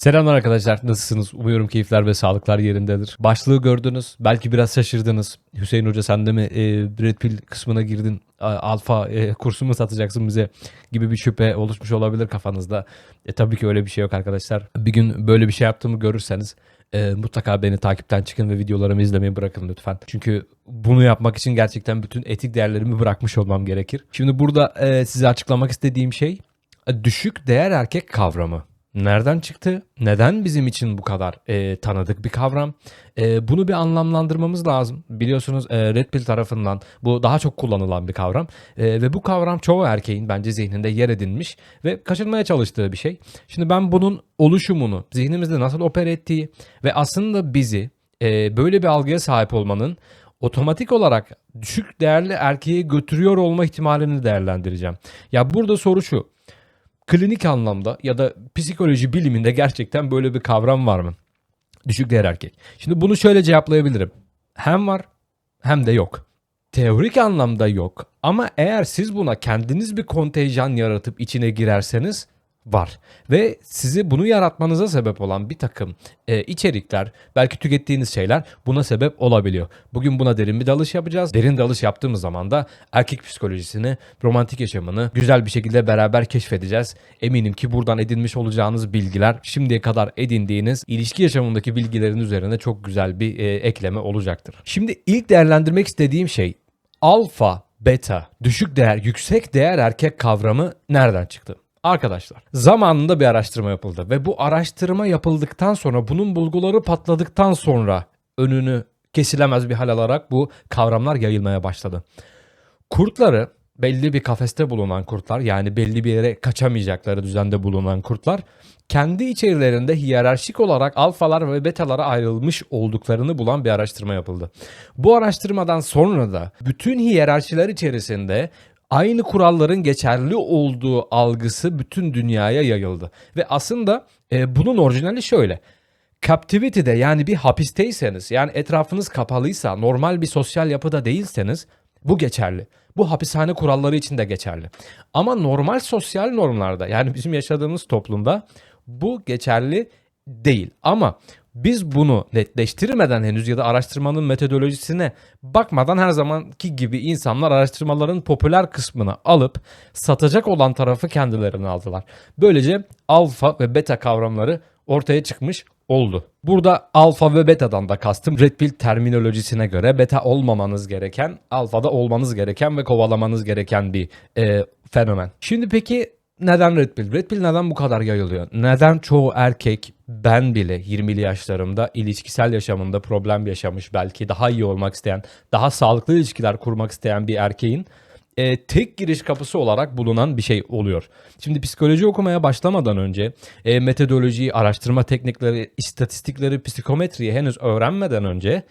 Selamlar arkadaşlar. Nasılsınız? Umuyorum keyifler ve sağlıklar yerindedir. Başlığı gördünüz. Belki biraz şaşırdınız. Hüseyin Hoca sen de mi e, Brad Pitt kısmına girdin? Alfa e, kursu mu satacaksın bize? Gibi bir şüphe oluşmuş olabilir kafanızda. E, tabii ki öyle bir şey yok arkadaşlar. Bir gün böyle bir şey yaptığımı görürseniz e, mutlaka beni takipten çıkın ve videolarımı izlemeyi bırakın lütfen. Çünkü bunu yapmak için gerçekten bütün etik değerlerimi bırakmış olmam gerekir. Şimdi burada e, size açıklamak istediğim şey e, düşük değer erkek kavramı. Nereden çıktı? Neden bizim için bu kadar e, tanıdık bir kavram? E, bunu bir anlamlandırmamız lazım. Biliyorsunuz e, Red Pill tarafından bu daha çok kullanılan bir kavram. E, ve bu kavram çoğu erkeğin bence zihninde yer edinmiş ve kaçırmaya çalıştığı bir şey. Şimdi ben bunun oluşumunu, zihnimizde nasıl opera ettiği ve aslında bizi e, böyle bir algıya sahip olmanın otomatik olarak düşük değerli erkeğe götürüyor olma ihtimalini değerlendireceğim. Ya burada soru şu klinik anlamda ya da psikoloji biliminde gerçekten böyle bir kavram var mı? Düşük değer erkek. Şimdi bunu şöyle cevaplayabilirim. Hem var hem de yok. Teorik anlamda yok ama eğer siz buna kendiniz bir kontenjan yaratıp içine girerseniz var. Ve sizi bunu yaratmanıza sebep olan bir takım e, içerikler, belki tükettiğiniz şeyler buna sebep olabiliyor. Bugün buna derin bir dalış yapacağız. Derin dalış yaptığımız zaman da erkek psikolojisini, romantik yaşamını güzel bir şekilde beraber keşfedeceğiz. Eminim ki buradan edinmiş olacağınız bilgiler şimdiye kadar edindiğiniz ilişki yaşamındaki bilgilerin üzerine çok güzel bir e, ekleme olacaktır. Şimdi ilk değerlendirmek istediğim şey alfa, beta, düşük değer, yüksek değer erkek kavramı nereden çıktı? Arkadaşlar zamanında bir araştırma yapıldı ve bu araştırma yapıldıktan sonra bunun bulguları patladıktan sonra önünü kesilemez bir hal alarak bu kavramlar yayılmaya başladı. Kurtları belli bir kafeste bulunan kurtlar yani belli bir yere kaçamayacakları düzende bulunan kurtlar kendi içerilerinde hiyerarşik olarak alfalar ve betalara ayrılmış olduklarını bulan bir araştırma yapıldı. Bu araştırmadan sonra da bütün hiyerarşiler içerisinde aynı kuralların geçerli olduğu algısı bütün dünyaya yayıldı. Ve aslında e, bunun orijinali şöyle. Captivity'de yani bir hapisteyseniz yani etrafınız kapalıysa normal bir sosyal yapıda değilseniz bu geçerli. Bu hapishane kuralları için de geçerli. Ama normal sosyal normlarda yani bizim yaşadığımız toplumda bu geçerli değil. Ama biz bunu netleştirmeden henüz ya da araştırmanın metodolojisine bakmadan her zamanki gibi insanlar araştırmaların popüler kısmını alıp satacak olan tarafı kendilerine aldılar. Böylece alfa ve beta kavramları ortaya çıkmış oldu. Burada alfa ve beta'dan da kastım Red Pill terminolojisine göre beta olmamanız gereken, alfada olmanız gereken ve kovalamanız gereken bir e, fenomen. Şimdi peki neden Red Pill? Red Pill neden bu kadar yayılıyor? Neden çoğu erkek ben bile 20'li yaşlarımda ilişkisel yaşamında problem yaşamış belki daha iyi olmak isteyen, daha sağlıklı ilişkiler kurmak isteyen bir erkeğin e, tek giriş kapısı olarak bulunan bir şey oluyor. Şimdi psikoloji okumaya başlamadan önce e, metodolojiyi, araştırma teknikleri, istatistikleri, psikometriyi henüz öğrenmeden önce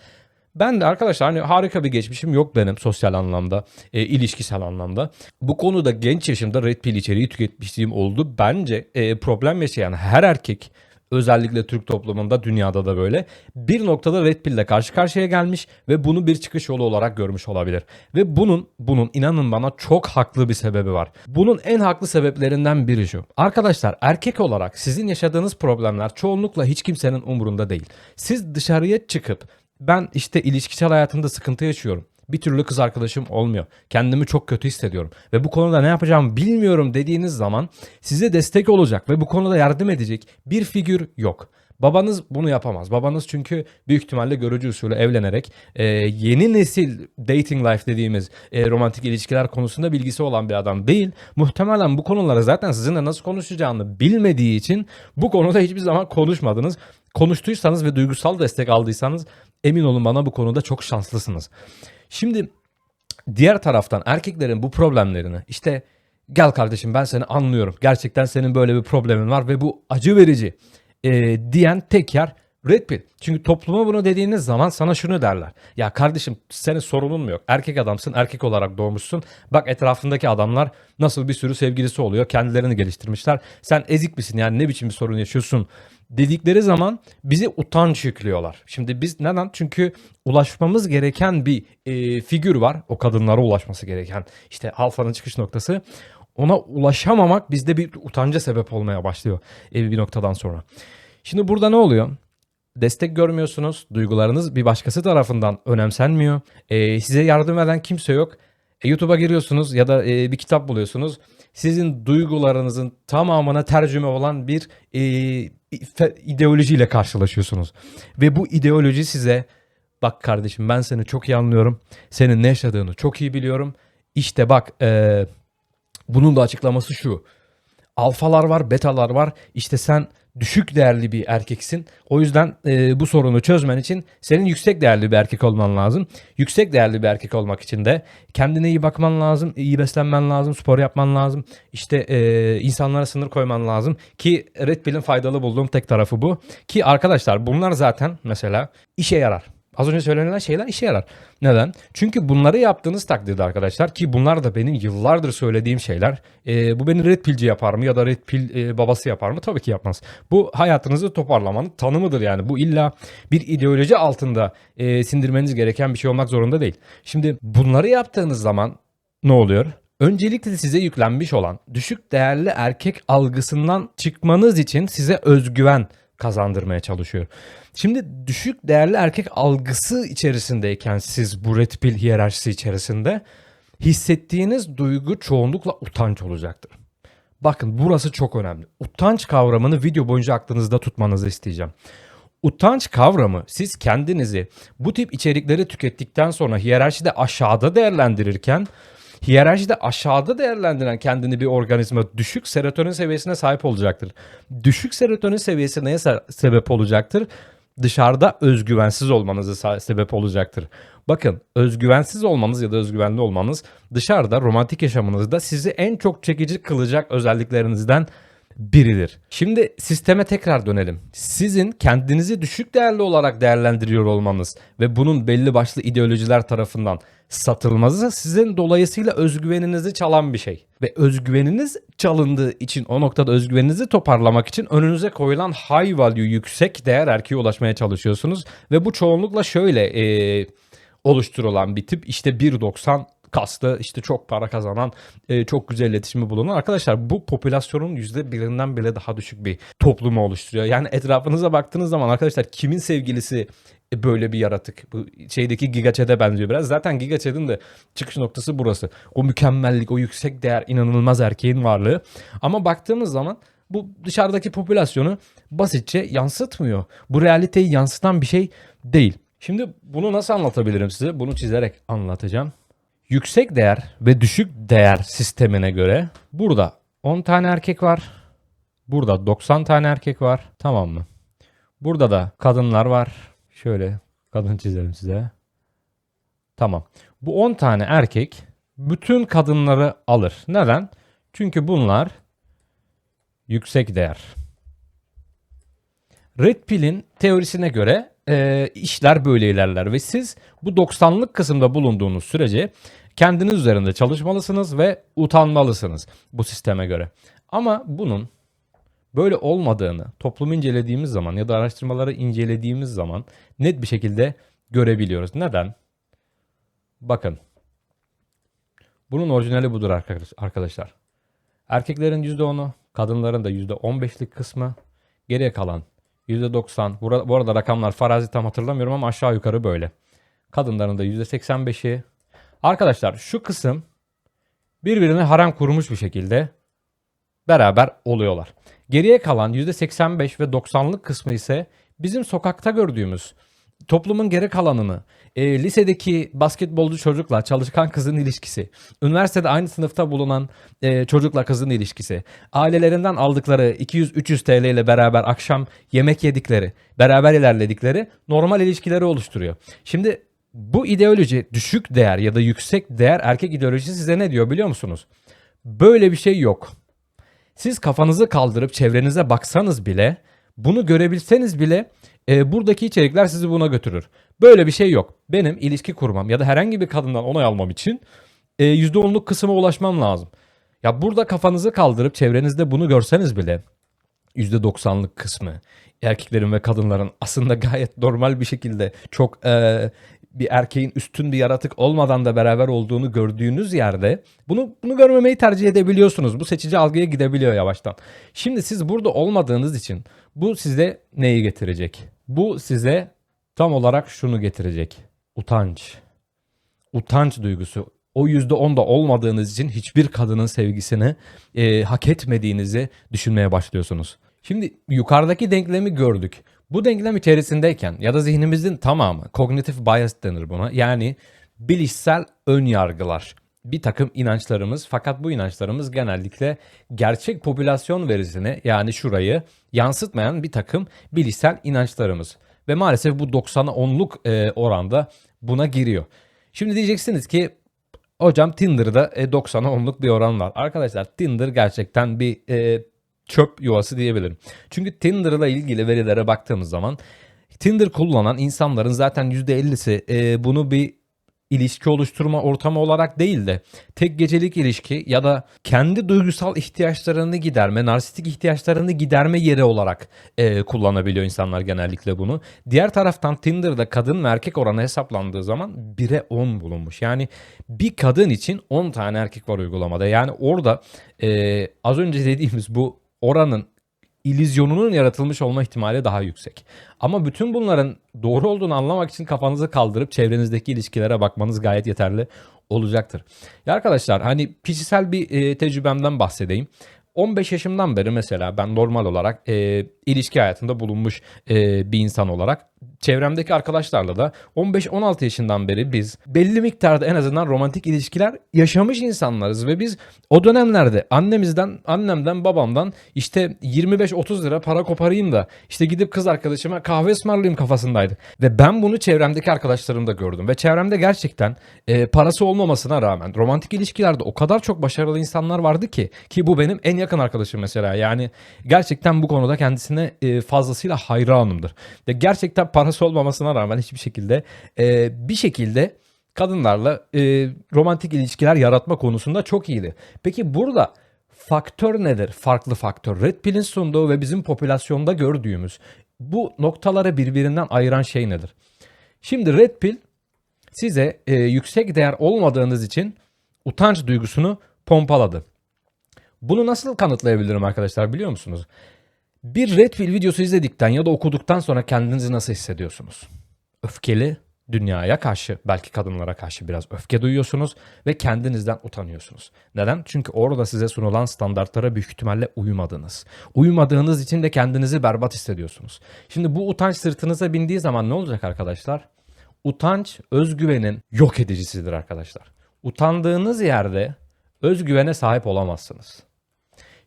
ben de arkadaşlar hani harika bir geçmişim yok benim sosyal anlamda, e, ilişkisel anlamda. Bu konuda genç yaşımda Red Pill içeriği tüketmişliğim oldu. Bence e, problem yaşayan her erkek özellikle Türk toplumunda dünyada da böyle bir noktada Red Pill'le karşı karşıya gelmiş ve bunu bir çıkış yolu olarak görmüş olabilir. Ve bunun bunun inanın bana çok haklı bir sebebi var. Bunun en haklı sebeplerinden biri şu. Arkadaşlar erkek olarak sizin yaşadığınız problemler çoğunlukla hiç kimsenin umurunda değil. Siz dışarıya çıkıp ben işte ilişkisel hayatımda sıkıntı yaşıyorum. Bir türlü kız arkadaşım olmuyor. Kendimi çok kötü hissediyorum ve bu konuda ne yapacağımı bilmiyorum dediğiniz zaman size destek olacak ve bu konuda yardım edecek bir figür yok. Babanız bunu yapamaz. Babanız çünkü büyük ihtimalle görücü usulü evlenerek e, yeni nesil dating life dediğimiz e, romantik ilişkiler konusunda bilgisi olan bir adam değil. Muhtemelen bu konuları zaten sizinle nasıl konuşacağını bilmediği için bu konuda hiçbir zaman konuşmadınız. Konuştuysanız ve duygusal destek aldıysanız emin olun bana bu konuda çok şanslısınız. Şimdi diğer taraftan erkeklerin bu problemlerini işte gel kardeşim ben seni anlıyorum. Gerçekten senin böyle bir problemin var ve bu acı verici e, diyen tek yer Red Pill. Çünkü topluma bunu dediğiniz zaman sana şunu derler. Ya kardeşim senin sorunun mu yok? Erkek adamsın, erkek olarak doğmuşsun. Bak etrafındaki adamlar nasıl bir sürü sevgilisi oluyor. Kendilerini geliştirmişler. Sen ezik misin yani ne biçim bir sorun yaşıyorsun dedikleri zaman bizi utanç yüklüyorlar. Şimdi biz neden? Çünkü ulaşmamız gereken bir e, figür var. O kadınlara ulaşması gereken. İşte alfanın çıkış noktası. Ona ulaşamamak bizde bir utanca sebep olmaya başlıyor e, bir noktadan sonra. Şimdi burada ne oluyor? Destek görmüyorsunuz. Duygularınız bir başkası tarafından önemsenmiyor. Ee, size yardım eden kimse yok. E, YouTube'a giriyorsunuz ya da e, bir kitap buluyorsunuz. Sizin duygularınızın tamamına tercüme olan bir e, ideolojiyle karşılaşıyorsunuz. Ve bu ideoloji size bak kardeşim ben seni çok iyi anlıyorum. Senin ne yaşadığını çok iyi biliyorum. İşte bak e, bunun da açıklaması şu. Alfalar var, betalar var. İşte sen düşük değerli bir erkeksin. O yüzden e, bu sorunu çözmen için senin yüksek değerli bir erkek olman lazım. Yüksek değerli bir erkek olmak için de kendine iyi bakman lazım, iyi beslenmen lazım, spor yapman lazım. İşte e, insanlara sınır koyman lazım. Ki Red Pill'in faydalı bulduğum tek tarafı bu. Ki arkadaşlar bunlar zaten mesela işe yarar. Az önce söylenilen şeyler işe yarar. Neden? Çünkü bunları yaptığınız takdirde arkadaşlar ki bunlar da benim yıllardır söylediğim şeyler. E, bu beni red pillci yapar mı ya da red pill e, babası yapar mı? Tabii ki yapmaz. Bu hayatınızı toparlamanın tanımıdır yani. Bu illa bir ideoloji altında e, sindirmeniz gereken bir şey olmak zorunda değil. Şimdi bunları yaptığınız zaman ne oluyor? Öncelikle size yüklenmiş olan düşük değerli erkek algısından çıkmanız için size özgüven kazandırmaya çalışıyor. Şimdi düşük değerli erkek algısı içerisindeyken siz bu red pill hiyerarşisi içerisinde hissettiğiniz duygu çoğunlukla utanç olacaktır. Bakın burası çok önemli. Utanç kavramını video boyunca aklınızda tutmanızı isteyeceğim. Utanç kavramı siz kendinizi bu tip içerikleri tükettikten sonra hiyerarşide aşağıda değerlendirirken hiyerarşide aşağıda değerlendiren kendini bir organizma düşük serotonin seviyesine sahip olacaktır. Düşük serotonin seviyesi neye se- sebep olacaktır? Dışarıda özgüvensiz olmanızı sa- sebep olacaktır. Bakın özgüvensiz olmanız ya da özgüvenli olmanız dışarıda romantik yaşamınızda sizi en çok çekici kılacak özelliklerinizden biridir. Şimdi sisteme tekrar dönelim. Sizin kendinizi düşük değerli olarak değerlendiriyor olmanız ve bunun belli başlı ideolojiler tarafından satılması sizin dolayısıyla özgüveninizi çalan bir şey. Ve özgüveniniz çalındığı için o noktada özgüveninizi toparlamak için önünüze koyulan high value yüksek değer erkeğe ulaşmaya çalışıyorsunuz. Ve bu çoğunlukla şöyle eee oluşturulan bir tip. İşte 1.90 kaslı işte çok para kazanan e, çok güzel iletişimi bulunan arkadaşlar bu popülasyonun yüzde birinden bile daha düşük bir toplumu oluşturuyor. Yani etrafınıza baktığınız zaman arkadaşlar kimin sevgilisi böyle bir yaratık. Bu şeydeki Giga Chat'e benziyor biraz. Zaten Giga Chat'in de çıkış noktası burası. O mükemmellik, o yüksek değer, inanılmaz erkeğin varlığı. Ama baktığımız zaman bu dışarıdaki popülasyonu basitçe yansıtmıyor. Bu realiteyi yansıtan bir şey değil. Şimdi bunu nasıl anlatabilirim size? Bunu çizerek anlatacağım. Yüksek değer ve düşük değer sistemine göre burada 10 tane erkek var. Burada 90 tane erkek var. Tamam mı? Burada da kadınlar var. Şöyle kadın çizelim size. Tamam. Bu 10 tane erkek bütün kadınları alır. Neden? Çünkü bunlar yüksek değer. Red Pill'in teorisine göre e, işler böyle ilerler ve siz bu 90'lık kısımda bulunduğunuz sürece kendiniz üzerinde çalışmalısınız ve utanmalısınız bu sisteme göre. Ama bunun böyle olmadığını toplumu incelediğimiz zaman ya da araştırmaları incelediğimiz zaman net bir şekilde görebiliyoruz. Neden? Bakın. Bunun orijinali budur arkadaş- arkadaşlar. Erkeklerin %10'u, kadınların da %15'lik kısmı, geriye kalan %90. Bura- Bu arada rakamlar farazi tam hatırlamıyorum ama aşağı yukarı böyle. Kadınların da %85'i. Arkadaşlar şu kısım birbirine harem kurmuş bir şekilde beraber oluyorlar. Geriye kalan %85 ve 90'lık kısmı ise bizim sokakta gördüğümüz toplumun geri kalanını, e, lisedeki basketbolcu çocukla çalışkan kızın ilişkisi, üniversitede aynı sınıfta bulunan e, çocukla kızın ilişkisi, ailelerinden aldıkları 200-300 TL ile beraber akşam yemek yedikleri, beraber ilerledikleri normal ilişkileri oluşturuyor. Şimdi bu ideoloji düşük değer ya da yüksek değer erkek ideolojisi size ne diyor biliyor musunuz? Böyle bir şey yok. Siz kafanızı kaldırıp çevrenize baksanız bile bunu görebilseniz bile e, buradaki içerikler sizi buna götürür. Böyle bir şey yok. Benim ilişki kurmam ya da herhangi bir kadından onay almam için e, %10'luk kısma ulaşmam lazım. Ya burada kafanızı kaldırıp çevrenizde bunu görseniz bile %90'lık kısmı erkeklerin ve kadınların aslında gayet normal bir şekilde çok e, bir erkeğin üstün bir yaratık olmadan da beraber olduğunu gördüğünüz yerde bunu bunu görmemeyi tercih edebiliyorsunuz. Bu seçici algıya gidebiliyor yavaştan. Şimdi siz burada olmadığınız için bu size neyi getirecek? Bu size tam olarak şunu getirecek. Utanç. Utanç duygusu. O yüzde onda olmadığınız için hiçbir kadının sevgisini e, hak etmediğinizi düşünmeye başlıyorsunuz. Şimdi yukarıdaki denklemi gördük. Bu denklem içerisindeyken ya da zihnimizin tamamı cognitive bias denir buna. Yani bilişsel ön yargılar. Bir takım inançlarımız fakat bu inançlarımız genellikle gerçek popülasyon verisini yani şurayı yansıtmayan bir takım bilişsel inançlarımız. Ve maalesef bu 90'a 10'luk e, oranda buna giriyor. Şimdi diyeceksiniz ki hocam Tinder'da e, 90'a 10'luk bir oran var. Arkadaşlar Tinder gerçekten bir e, çöp yuvası diyebilirim. Çünkü Tinder'la ilgili verilere baktığımız zaman Tinder kullanan insanların zaten %50'si e, bunu bir ilişki oluşturma ortamı olarak değil de tek gecelik ilişki ya da kendi duygusal ihtiyaçlarını giderme, narsistik ihtiyaçlarını giderme yeri olarak e, kullanabiliyor insanlar genellikle bunu. Diğer taraftan Tinder'da kadın ve erkek oranı hesaplandığı zaman 1'e 10 bulunmuş. Yani bir kadın için 10 tane erkek var uygulamada. Yani orada e, az önce dediğimiz bu oranın illüzyonunun yaratılmış olma ihtimali daha yüksek. Ama bütün bunların doğru olduğunu anlamak için kafanızı kaldırıp çevrenizdeki ilişkilere bakmanız gayet yeterli olacaktır. Ya arkadaşlar hani kişisel bir e, tecrübemden bahsedeyim. 15 yaşımdan beri mesela ben normal olarak e, ilişki hayatında bulunmuş e, bir insan olarak çevremdeki arkadaşlarla da 15-16 yaşından beri biz belli miktarda en azından romantik ilişkiler yaşamış insanlarız ve biz o dönemlerde annemizden, annemden, babamdan işte 25-30 lira para koparayım da işte gidip kız arkadaşıma kahve ısmarlayayım kafasındaydı. Ve ben bunu çevremdeki arkadaşlarımda gördüm ve çevremde gerçekten e, parası olmamasına rağmen romantik ilişkilerde o kadar çok başarılı insanlar vardı ki ki bu benim en yakın arkadaşım mesela yani gerçekten bu konuda kendisine e, fazlasıyla hayranımdır. Ve gerçekten parası olmamasına rağmen hiçbir şekilde e, bir şekilde kadınlarla e, romantik ilişkiler yaratma konusunda çok iyiydi. Peki burada faktör nedir? Farklı faktör. Red Pill'in sunduğu ve bizim popülasyonda gördüğümüz bu noktaları birbirinden ayıran şey nedir? Şimdi Red Pill size e, yüksek değer olmadığınız için utanç duygusunu pompaladı. Bunu nasıl kanıtlayabilirim arkadaşlar biliyor musunuz? Bir Red Pill videosu izledikten ya da okuduktan sonra kendinizi nasıl hissediyorsunuz? Öfkeli, dünyaya karşı, belki kadınlara karşı biraz öfke duyuyorsunuz ve kendinizden utanıyorsunuz. Neden? Çünkü orada size sunulan standartlara büyük ihtimalle uymadınız. Uymadığınız için de kendinizi berbat hissediyorsunuz. Şimdi bu utanç sırtınıza bindiği zaman ne olacak arkadaşlar? Utanç özgüvenin yok edicisidir arkadaşlar. Utandığınız yerde özgüvene sahip olamazsınız.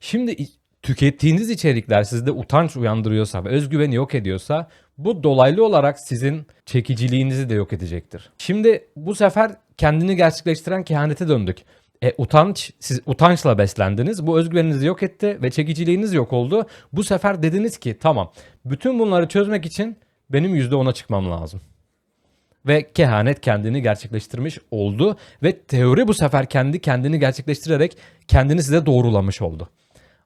Şimdi tükettiğiniz içerikler sizde utanç uyandırıyorsa ve özgüveni yok ediyorsa bu dolaylı olarak sizin çekiciliğinizi de yok edecektir. Şimdi bu sefer kendini gerçekleştiren kehanete döndük. E, utanç, siz utançla beslendiniz. Bu özgüveninizi yok etti ve çekiciliğiniz yok oldu. Bu sefer dediniz ki tamam bütün bunları çözmek için benim %10'a çıkmam lazım. Ve kehanet kendini gerçekleştirmiş oldu ve teori bu sefer kendi kendini gerçekleştirerek kendini size doğrulamış oldu.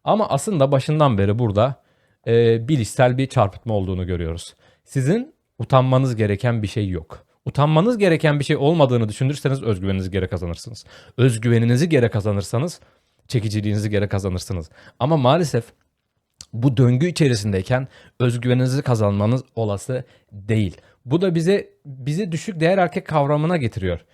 Ama aslında başından beri burada e, bilişsel bir çarpıtma olduğunu görüyoruz. Sizin utanmanız gereken bir şey yok. Utanmanız gereken bir şey olmadığını düşünürseniz özgüveninizi geri kazanırsınız. Özgüveninizi geri kazanırsanız çekiciliğinizi geri kazanırsınız. Ama maalesef bu döngü içerisindeyken özgüveninizi kazanmanız olası değil. Bu da bize bizi düşük değer erkek kavramına getiriyor.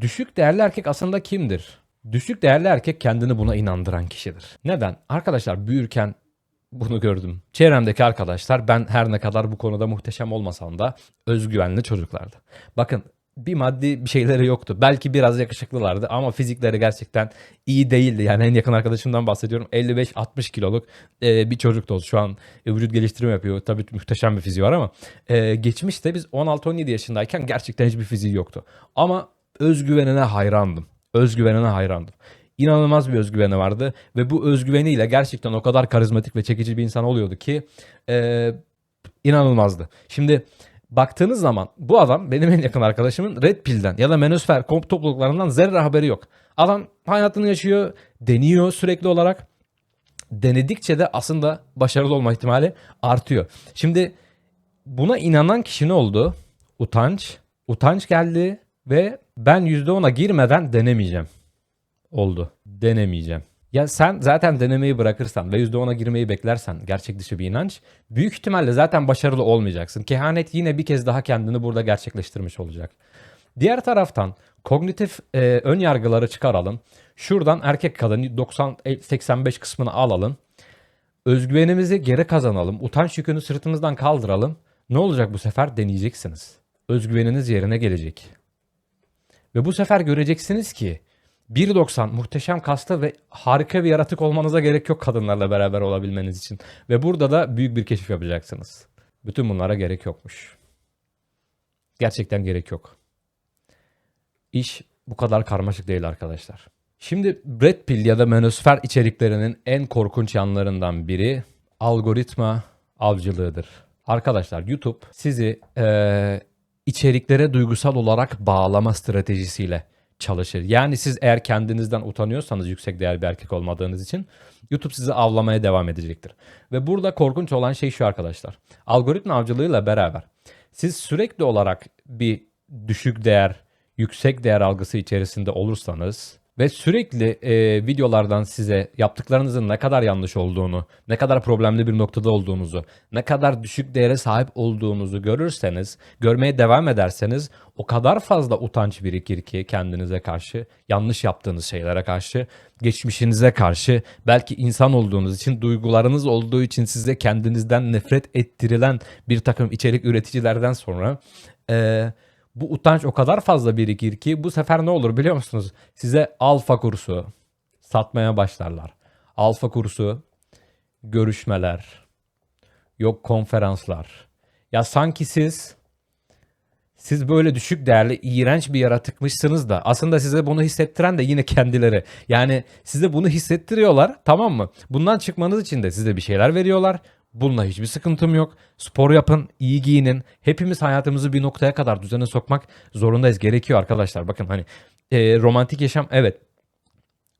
Düşük değerli erkek aslında kimdir? Düşük değerli erkek kendini buna inandıran kişidir. Neden? Arkadaşlar büyürken bunu gördüm. Çevremdeki arkadaşlar ben her ne kadar bu konuda muhteşem olmasam da özgüvenli çocuklardı. Bakın bir maddi bir şeyleri yoktu. Belki biraz yakışıklılardı ama fizikleri gerçekten iyi değildi. Yani en yakın arkadaşımdan bahsediyorum. 55-60 kiloluk e, bir çocuktu. Şu an vücut geliştirme yapıyor. Tabii muhteşem bir fiziği var ama e, geçmişte biz 16-17 yaşındayken gerçekten hiçbir fiziği yoktu. Ama özgüvenine hayrandım özgüvenine hayrandım. İnanılmaz bir özgüveni vardı ve bu özgüveniyle gerçekten o kadar karizmatik ve çekici bir insan oluyordu ki e, inanılmazdı. Şimdi baktığınız zaman bu adam benim en yakın arkadaşımın Red Pill'den ya da Menosfer komp topluluklarından zerre haberi yok. Adam hayatını yaşıyor, deniyor sürekli olarak. Denedikçe de aslında başarılı olma ihtimali artıyor. Şimdi buna inanan kişi ne oldu? Utanç, Utanç geldi ve ben %10'a girmeden denemeyeceğim. Oldu. Denemeyeceğim. Ya sen zaten denemeyi bırakırsan ve %10'a girmeyi beklersen gerçek dışı bir inanç büyük ihtimalle zaten başarılı olmayacaksın. Kehanet yine bir kez daha kendini burada gerçekleştirmiş olacak. Diğer taraftan kognitif e, ön yargıları çıkaralım. Şuradan erkek kadın 90-85 kısmını alalım. Özgüvenimizi geri kazanalım. Utanç yükünü sırtımızdan kaldıralım. Ne olacak bu sefer deneyeceksiniz. Özgüveniniz yerine gelecek. Ve bu sefer göreceksiniz ki 1.90 muhteşem kaslı ve harika bir yaratık olmanıza gerek yok kadınlarla beraber olabilmeniz için. Ve burada da büyük bir keşif yapacaksınız. Bütün bunlara gerek yokmuş. Gerçekten gerek yok. İş bu kadar karmaşık değil arkadaşlar. Şimdi Red Pill ya da Menosfer içeriklerinin en korkunç yanlarından biri algoritma avcılığıdır. Arkadaşlar YouTube sizi eee, içeriklere duygusal olarak bağlama stratejisiyle çalışır. Yani siz eğer kendinizden utanıyorsanız yüksek değerli bir erkek olmadığınız için YouTube sizi avlamaya devam edecektir. Ve burada korkunç olan şey şu arkadaşlar. Algoritma avcılığıyla beraber siz sürekli olarak bir düşük değer, yüksek değer algısı içerisinde olursanız ve sürekli e, videolardan size yaptıklarınızın ne kadar yanlış olduğunu, ne kadar problemli bir noktada olduğunuzu, ne kadar düşük değere sahip olduğunuzu görürseniz, görmeye devam ederseniz o kadar fazla utanç birikir ki kendinize karşı, yanlış yaptığınız şeylere karşı, geçmişinize karşı, belki insan olduğunuz için, duygularınız olduğu için size kendinizden nefret ettirilen bir takım içerik üreticilerden sonra e, bu utanç o kadar fazla birikir ki bu sefer ne olur biliyor musunuz? Size alfa kursu satmaya başlarlar. Alfa kursu, görüşmeler, yok konferanslar. Ya sanki siz siz böyle düşük değerli, iğrenç bir yaratıkmışsınız da aslında size bunu hissettiren de yine kendileri. Yani size bunu hissettiriyorlar tamam mı? Bundan çıkmanız için de size bir şeyler veriyorlar. Bununla hiçbir sıkıntım yok. Spor yapın, iyi giyinin. Hepimiz hayatımızı bir noktaya kadar düzene sokmak zorundayız. Gerekiyor arkadaşlar. Bakın hani e, romantik yaşam evet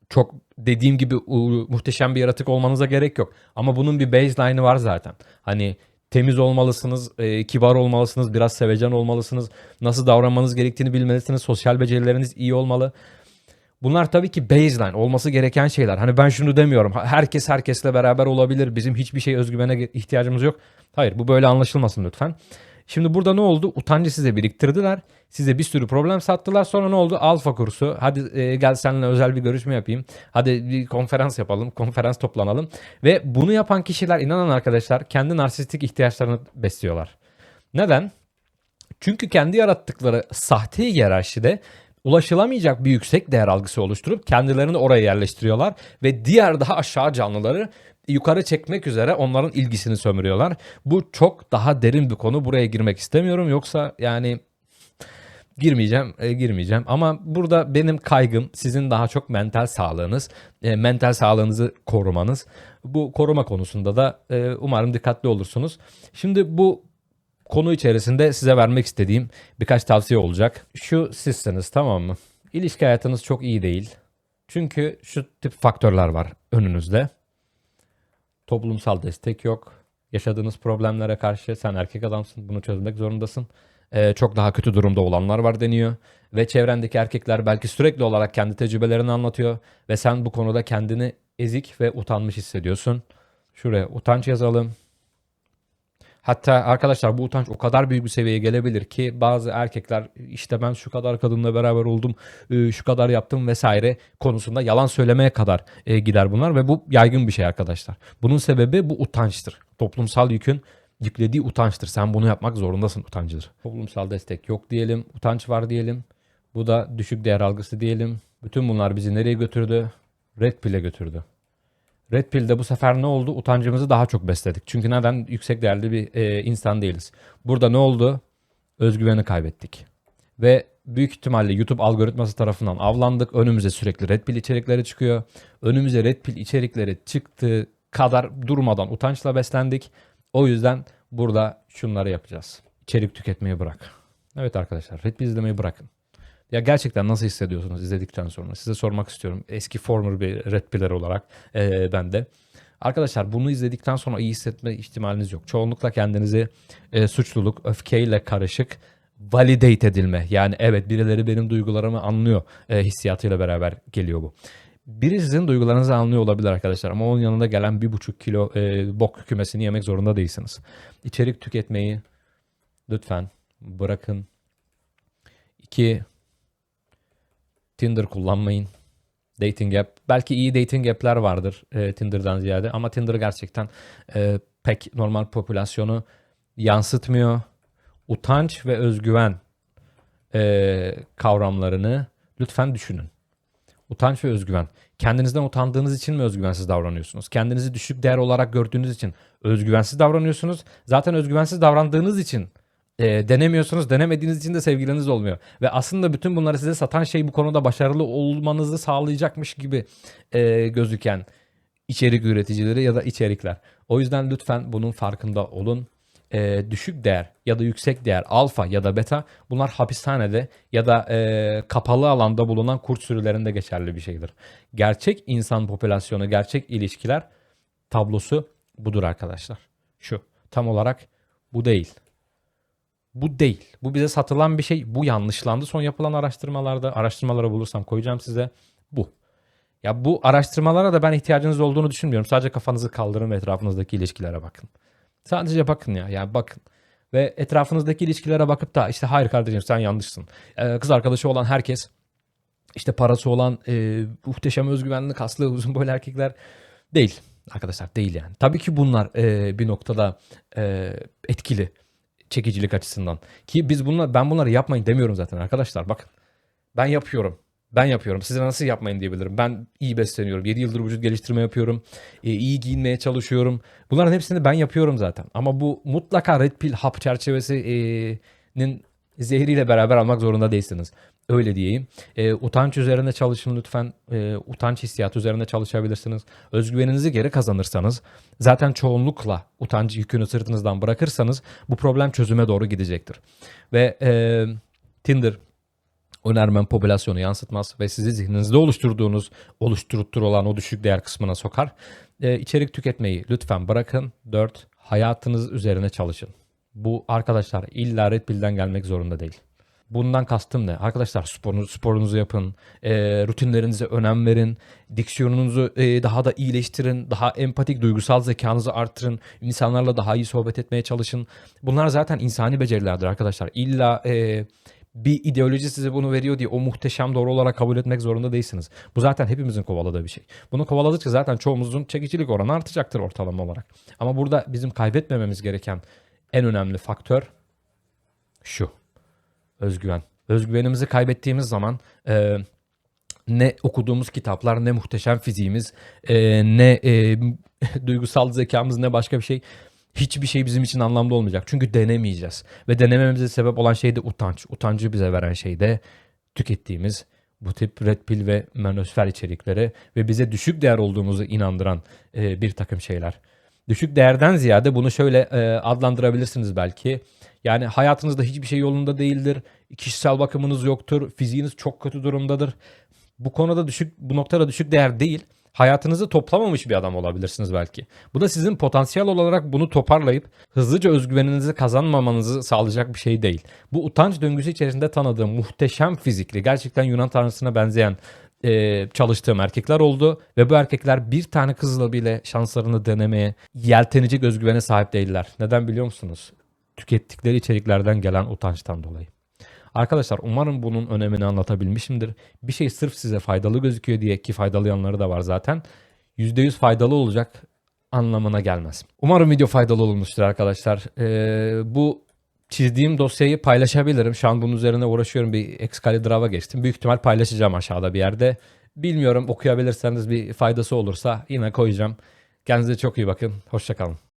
çok dediğim gibi muhteşem bir yaratık olmanıza gerek yok. Ama bunun bir baseline'ı var zaten. Hani temiz olmalısınız, e, kibar olmalısınız, biraz sevecen olmalısınız. Nasıl davranmanız gerektiğini bilmelisiniz. Sosyal becerileriniz iyi olmalı. Bunlar tabii ki baseline olması gereken şeyler. Hani ben şunu demiyorum. Herkes herkesle beraber olabilir. Bizim hiçbir şey özgüvene ihtiyacımız yok. Hayır bu böyle anlaşılmasın lütfen. Şimdi burada ne oldu? Utancı size biriktirdiler. Size bir sürü problem sattılar. Sonra ne oldu? Alfa kursu. Hadi e, gel seninle özel bir görüşme yapayım. Hadi bir konferans yapalım. Konferans toplanalım. Ve bunu yapan kişiler inanan arkadaşlar kendi narsistik ihtiyaçlarını besliyorlar. Neden? Çünkü kendi yarattıkları sahte hiyerarşide ulaşılamayacak bir yüksek değer algısı oluşturup kendilerini oraya yerleştiriyorlar ve diğer daha aşağı canlıları yukarı çekmek üzere onların ilgisini sömürüyorlar. Bu çok daha derin bir konu. Buraya girmek istemiyorum. Yoksa yani girmeyeceğim, e, girmeyeceğim. Ama burada benim kaygım sizin daha çok mental sağlığınız, e, mental sağlığınızı korumanız. Bu koruma konusunda da e, umarım dikkatli olursunuz. Şimdi bu konu içerisinde size vermek istediğim birkaç tavsiye olacak. Şu sizseniz tamam mı? İlişki hayatınız çok iyi değil. Çünkü şu tip faktörler var önünüzde. Toplumsal destek yok. Yaşadığınız problemlere karşı sen erkek adamsın bunu çözmek zorundasın. Ee, çok daha kötü durumda olanlar var deniyor. Ve çevrendeki erkekler belki sürekli olarak kendi tecrübelerini anlatıyor. Ve sen bu konuda kendini ezik ve utanmış hissediyorsun. Şuraya utanç yazalım. Hatta arkadaşlar bu utanç o kadar büyük bir seviyeye gelebilir ki bazı erkekler işte ben şu kadar kadınla beraber oldum, e, şu kadar yaptım vesaire konusunda yalan söylemeye kadar e, gider bunlar ve bu yaygın bir şey arkadaşlar. Bunun sebebi bu utançtır. Toplumsal yükün yüklediği utançtır. Sen bunu yapmak zorundasın utancıdır. Toplumsal destek yok diyelim, utanç var diyelim. Bu da düşük değer algısı diyelim. Bütün bunlar bizi nereye götürdü? Red Pill'e götürdü. Red Pill'de bu sefer ne oldu? Utancımızı daha çok besledik. Çünkü neden? Yüksek değerli bir e, insan değiliz. Burada ne oldu? Özgüveni kaybettik. Ve büyük ihtimalle YouTube algoritması tarafından avlandık. Önümüze sürekli Red Pill içerikleri çıkıyor. Önümüze Red Pill içerikleri çıktığı kadar durmadan utançla beslendik. O yüzden burada şunları yapacağız. İçerik tüketmeyi bırak. Evet arkadaşlar Red Pill izlemeyi bırakın. Ya gerçekten nasıl hissediyorsunuz izledikten sonra? Size sormak istiyorum. Eski former bir Red Piller olarak e, ben de. Arkadaşlar bunu izledikten sonra iyi hissetme ihtimaliniz yok. Çoğunlukla kendinizi e, suçluluk, öfkeyle karışık validate edilme. Yani evet birileri benim duygularımı anlıyor e, hissiyatıyla beraber geliyor bu. Biri sizin duygularınızı anlıyor olabilir arkadaşlar ama onun yanında gelen bir buçuk kilo e, bok kümesini yemek zorunda değilsiniz. İçerik tüketmeyi lütfen bırakın. İki, Tinder kullanmayın. Dating app. Belki iyi dating app'ler vardır e, Tinder'dan ziyade ama Tinder gerçekten e, pek normal popülasyonu yansıtmıyor. Utanç ve özgüven e, kavramlarını lütfen düşünün. Utanç ve özgüven. Kendinizden utandığınız için mi özgüvensiz davranıyorsunuz? Kendinizi düşük değer olarak gördüğünüz için özgüvensiz davranıyorsunuz. Zaten özgüvensiz davrandığınız için e, denemiyorsunuz. Denemediğiniz için de sevgiliniz olmuyor. Ve aslında bütün bunları size satan şey bu konuda başarılı olmanızı sağlayacakmış gibi e, gözüken içerik üreticileri ya da içerikler. O yüzden lütfen bunun farkında olun. E, düşük değer ya da yüksek değer alfa ya da beta bunlar hapishanede ya da e, kapalı alanda bulunan kurt sürülerinde geçerli bir şeydir. Gerçek insan popülasyonu, gerçek ilişkiler tablosu budur arkadaşlar. Şu tam olarak bu değil. Bu değil. Bu bize satılan bir şey. Bu yanlışlandı son yapılan araştırmalarda. Araştırmaları bulursam koyacağım size. Bu. Ya bu araştırmalara da ben ihtiyacınız olduğunu düşünmüyorum. Sadece kafanızı kaldırın ve etrafınızdaki ilişkilere bakın. Sadece bakın ya. Yani bakın. Ve etrafınızdaki ilişkilere bakıp da işte hayır kardeşim sen yanlışsın. Ee, kız arkadaşı olan herkes işte parası olan e, muhteşem özgüvenli kaslı uzun boylu erkekler değil. Arkadaşlar değil yani. Tabii ki bunlar e, bir noktada e, etkili çekicilik açısından. Ki biz bunlar ben bunları yapmayın demiyorum zaten arkadaşlar. Bakın. Ben yapıyorum. Ben yapıyorum. Size nasıl yapmayın diyebilirim. Ben iyi besleniyorum. 7 yıldır vücut geliştirme yapıyorum. E, iyi giyinmeye çalışıyorum. Bunların hepsini ben yapıyorum zaten. Ama bu mutlaka Red Pill hap çerçevesinin zehriyle beraber almak zorunda değilsiniz. Öyle diyeyim. E, utanç üzerine çalışın lütfen. E, utanç hissiyatı üzerine çalışabilirsiniz. Özgüveninizi geri kazanırsanız zaten çoğunlukla utanç yükünü sırtınızdan bırakırsanız bu problem çözüme doğru gidecektir. Ve e, Tinder önermem popülasyonu yansıtmaz ve sizi zihninizde oluşturduğunuz, oluşturuttur olan o düşük değer kısmına sokar. E, içerik tüketmeyi lütfen bırakın. 4. Hayatınız üzerine çalışın. Bu arkadaşlar illa Red Pill'den gelmek zorunda değil. Bundan kastım ne? Arkadaşlar sporunuzu, sporunuzu yapın, e, rutinlerinize önem verin, diksiyonunuzu e, daha da iyileştirin, daha empatik duygusal zekanızı arttırın, insanlarla daha iyi sohbet etmeye çalışın. Bunlar zaten insani becerilerdir arkadaşlar. İlla e, bir ideoloji size bunu veriyor diye o muhteşem doğru olarak kabul etmek zorunda değilsiniz. Bu zaten hepimizin kovaladığı bir şey. Bunu kovaladıkça zaten çoğumuzun çekicilik oranı artacaktır ortalama olarak. Ama burada bizim kaybetmememiz gereken en önemli faktör şu. Özgüven. Özgüvenimizi kaybettiğimiz zaman e, ne okuduğumuz kitaplar, ne muhteşem fiziğimiz, e, ne e, duygusal zekamız, ne başka bir şey hiçbir şey bizim için anlamlı olmayacak. Çünkü denemeyeceğiz. Ve denememize sebep olan şey de utanç. Utancı bize veren şey de tükettiğimiz bu tip red pill ve manosfer içerikleri ve bize düşük değer olduğumuzu inandıran e, bir takım şeyler. Düşük değerden ziyade bunu şöyle e, adlandırabilirsiniz belki. Yani hayatınızda hiçbir şey yolunda değildir. Kişisel bakımınız yoktur. Fiziğiniz çok kötü durumdadır. Bu konuda düşük bu noktada düşük değer değil. Hayatınızı toplamamış bir adam olabilirsiniz belki. Bu da sizin potansiyel olarak bunu toparlayıp hızlıca özgüveninizi kazanmamanızı sağlayacak bir şey değil. Bu utanç döngüsü içerisinde tanıdığım muhteşem fizikli, gerçekten Yunan tanrısına benzeyen e, çalıştığım erkekler oldu ve bu erkekler bir tane kızla bile şanslarını denemeye yeltenecek özgüvene sahip değiller. Neden biliyor musunuz? Tükettikleri içeriklerden gelen utançtan dolayı. Arkadaşlar umarım bunun önemini anlatabilmişimdir. Bir şey sırf size faydalı gözüküyor diye ki faydalı yanları da var zaten. %100 faydalı olacak anlamına gelmez. Umarım video faydalı olmuştur arkadaşlar. Ee, bu çizdiğim dosyayı paylaşabilirim. Şu an bunun üzerine uğraşıyorum. Bir Excalidrave'a geçtim. Büyük ihtimal paylaşacağım aşağıda bir yerde. Bilmiyorum okuyabilirseniz bir faydası olursa yine koyacağım. Kendinize çok iyi bakın. Hoşçakalın.